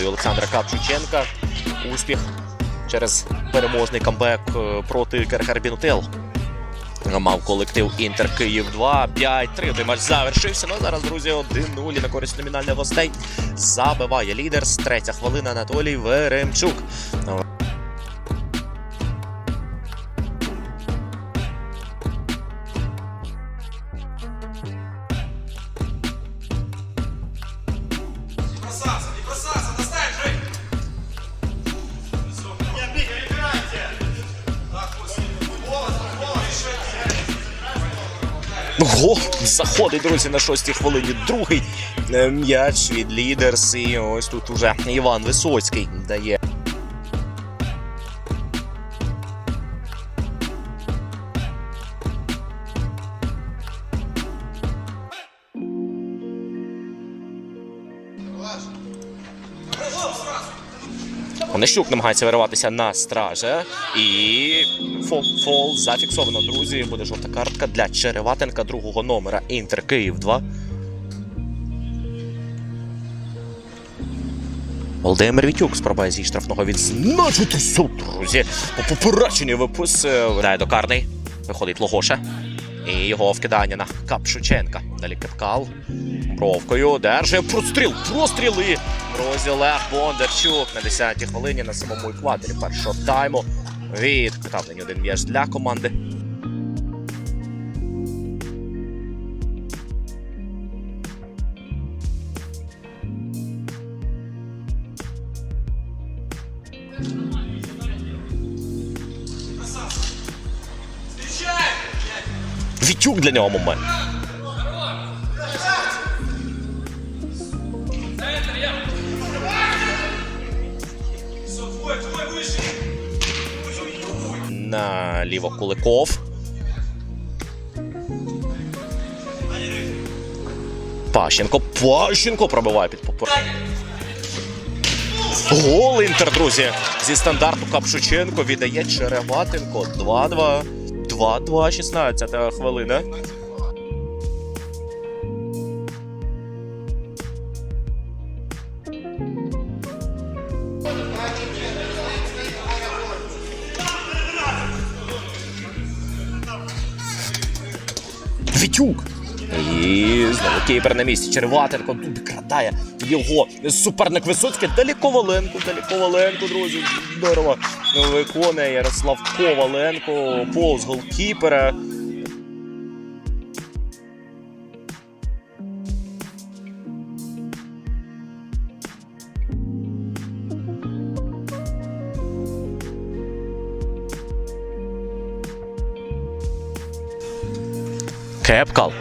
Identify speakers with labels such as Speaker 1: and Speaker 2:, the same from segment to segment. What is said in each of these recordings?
Speaker 1: командою Олександра Капчученка. Успіх через переможний камбек е, проти Кархарбінутел. Мав колектив Інтер Київ 2, 5-3. Той матч завершився. Ну зараз, друзі, 1-0 на користь номінальних гостей. Забиває лідер з третя хвилина Анатолій Веремчук. Гол заходить, друзі, на шостій хвилині. Другий е, м'яч від лідерс. І ось тут уже Іван Висоцький дає. Онищук намагається вириватися на страже. І фол, зафіксовано, друзі. Буде жовта картка для Череватенка другого номера. Інтер Київ 2. Володимир Вітюк спробує зі штрафного відзначити суд, друзі. По попередженню виписує. Видає до карний. Виходить Логоша. І його вкидання на Капшученка. Далі Кепкал. Бровкою держить простріл. Простріли. Друзі, Олег Бондарчук на 10-й хвилині на самому екваторі першого тайму. Відкатав нині один м'яч для команди. Вітюк для нього момент. Наліво Куликов. Пащенко. Пащенко пробиває під попер. Гол Інтер, друзі. Зі стандарту Капшученко віддає Череватенко. 2-2. 2-2, 16 хвилина. Вітюк. І знову кіпер на місці. Черватенко тут крадає його суперник Висоцький. Далі Коваленко. Далі Коваленко, друзі. Здорово виконує Ярослав Коваленко. Повз голкіпера. Кепкал.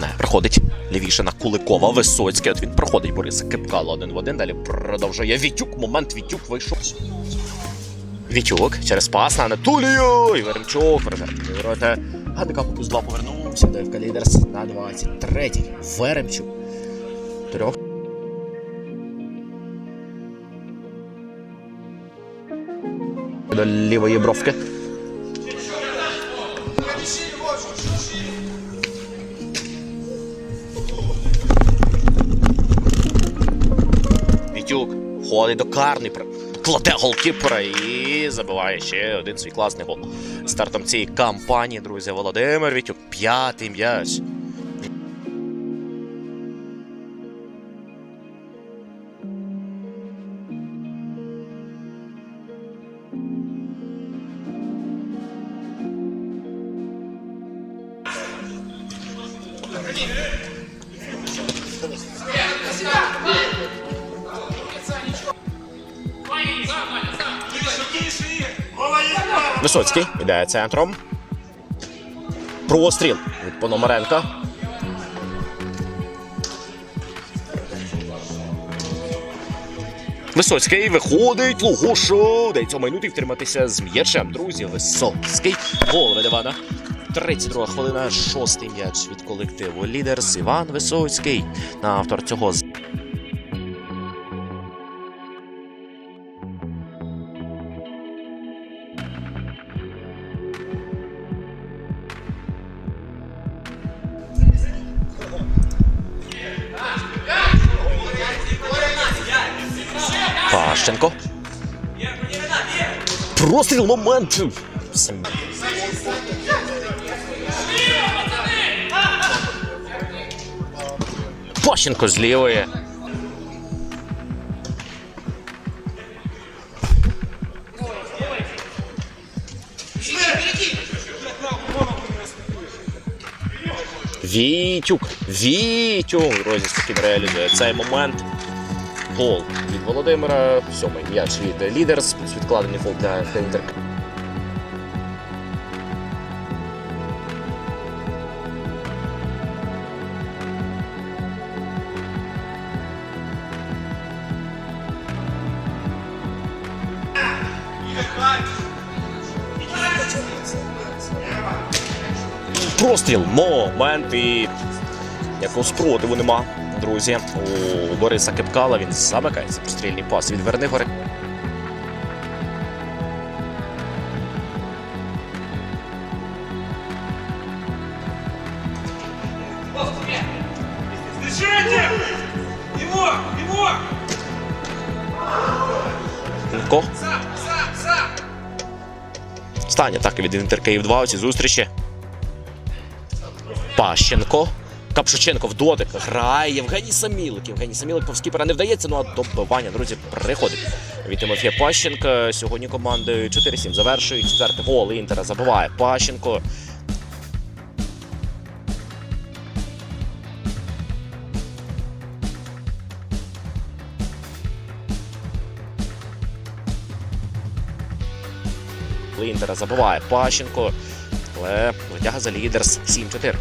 Speaker 1: Не, проходить лівіше на Куликова. Висоцький. От він проходить Бориса Кепкала один в один. Далі продовжує Вітюк. Момент Вітюк вийшов. Вітюк через пас на Анатолію. І Веремчук. Ворота. Гандикап плюс 2 повернувся. ДФК Лідерс на 23-й. Веремчук. Трьох. До лівої бровки. Вітюк ходить до карни, кладе голкіпера і забиває ще один свій класний гол. Стартом цієї кампанії, друзі, Володимир Вітюк. П'ятий м'яч. Висоцький іде центром. Простріл від Пономаренка. Висоцький виходить. Лугушу. Дається минути втриматися з м'ячем. Друзі, Висоцький. Гол від Івана. 32 хвилина, шостий м'яч від колективу Лідерс. Іван Висоцький. На автор цього з- Простріл момент. Пащенко з лівої. Вітюк. Вітюк. Друзі, спокійно реалізує цей момент. Гол від Володимира. Сьомий м'яч від Лідерс. Плюс відкладений фол для Хейнтер. Простріл. Момент і якого спротиву нема, друзі. У Бориса Кепкала він замикається. Прострільний пас від Вернигори. Стань атаки від Інтер Київ 2 у цій зустрічі. Пащенко. Капшученко в дотик. Грає Євгеній Самілик. Євгеній Самілик повз кіпера не вдається, ну а добивання, друзі, приходить від Тимофія Пащенка. Сьогодні команди 4-7 завершують. Четвертий гол Інтера забиває Пащенко. Інтера забиває Пащенко. Але витяга за лідерс 7-4.